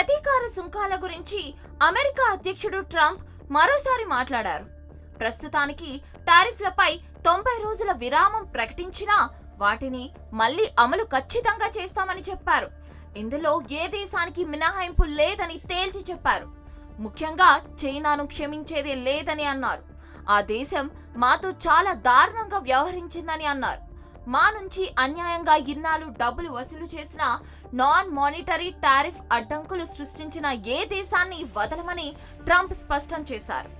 ప్రతీకార సుంకాల గురించి అమెరికా అధ్యక్షుడు ట్రంప్ మరోసారి మాట్లాడారు. ప్రస్తుతానికి టారిఫ్లపై తొంభై రోజుల విరామం ప్రకటించినా వాటిని మళ్ళీ అమలు ఖచ్చితంగా చేస్తామని చెప్పారు. ఇందులో ఏ దేశానికి మినహాయింపు లేదని తేల్చి చెప్పారు. ముఖ్యంగా చైనాను క్షమించేదే లేదని అన్నారు. ఆ దేశం మాతో చాలా దారుణంగా వ్యవహరించిందని అన్నారు. మా నుంచి అన్యాయంగా ఇన్నాళ్ళు డబ్బులు వసూలు చేసిన నాన్ మానిటరీ టారిఫ్ అడ్డంకులు సృష్టించిన ఏ దేశాన్ని వదలమని ట్రంప్ స్పష్టం చేశారు.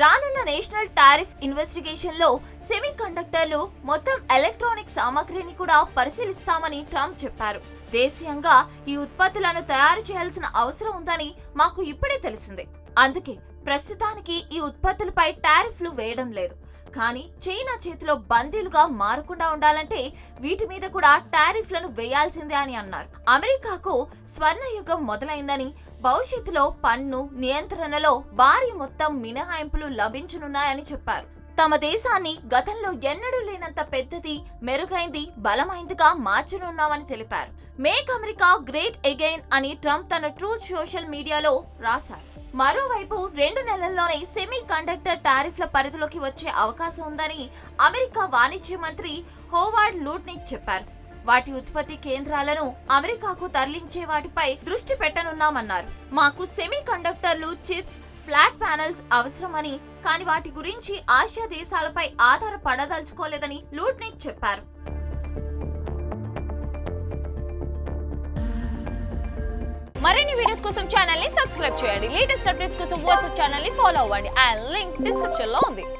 రానున్న నేషనల్ టారిఫ్ ఇన్వెస్టిగేషన్లో సెమీ కండక్టర్లు మొత్తం ఎలక్ట్రానిక్ సామాగ్రిని కూడా పరిశీలిస్తామని ట్రంప్ చెప్పారు. దేశీయంగా ఈ ఉత్పత్తులను తయారు చేయాల్సిన అవసరం ఉందని మాకు ఇప్పుడే తెలిసింది. అందుకే ప్రస్తుతానికి ఈ ఉత్పత్తులపై టారిఫ్లు వేయడం లేదు. కానీ చైనా చేతిలో బందీలుగా మారకుండా ఉండాలంటే వీటి మీద కూడా టారిఫ్లను వేయాల్సిందే అని అన్నారు. అమెరికాకు స్వర్ణయుగం మొదలైందని భవిష్యత్తులో పన్ను నియంత్రణలో భారీ మొత్తం మినహాయింపులు లభించనున్నాయని చెప్పారు. తమ దేశాన్ని గతంలో ఎన్నడూ లేనంత పెద్దది మెరుగైంది బలమైందిగా మార్చనున్నామని తెలిపారు. మేక్ అమెరికా గ్రేట్ అగైన్ అని ట్రంప్ తన ట్రూత్ సోషల్ మీడియాలో రాశారు. మరోవైపు రెండు నెలల్లోనే సెమీ కండక్టర్ టారిఫ్ల పరిధిలోకి వచ్చే అవకాశం ఉందని అమెరికా వాణిజ్య మంత్రి హోవార్డ్ లూట్నిక్ చెప్పారు. వాటి ఉత్పత్తి కేంద్రాలను అమెరికాకు తరలించే వాటిపై దృష్టి పెట్టనున్నామన్నారు. మాకు సెమీ కండక్టర్లు చిప్స్ ఫ్లాట్ ప్యానెల్స్ అవసరమని కానీ వాటి గురించి ఆసియా దేశాలపై ఆధారపడదలుచుకోలేదని లూట్నిక్ చెప్పారు. మరిన్ని వీడియోస్ కోసం ఛానల్ని సబ్స్క్రైబ్ చేయండి. లేటెస్ట్ అప్డేట్స్ కోసం వాట్సాప్ ఛానల్ని ఫాలో అవ్వండి. అండ్ లింక్ డిస్క్రిప్షన్లో ఉంది.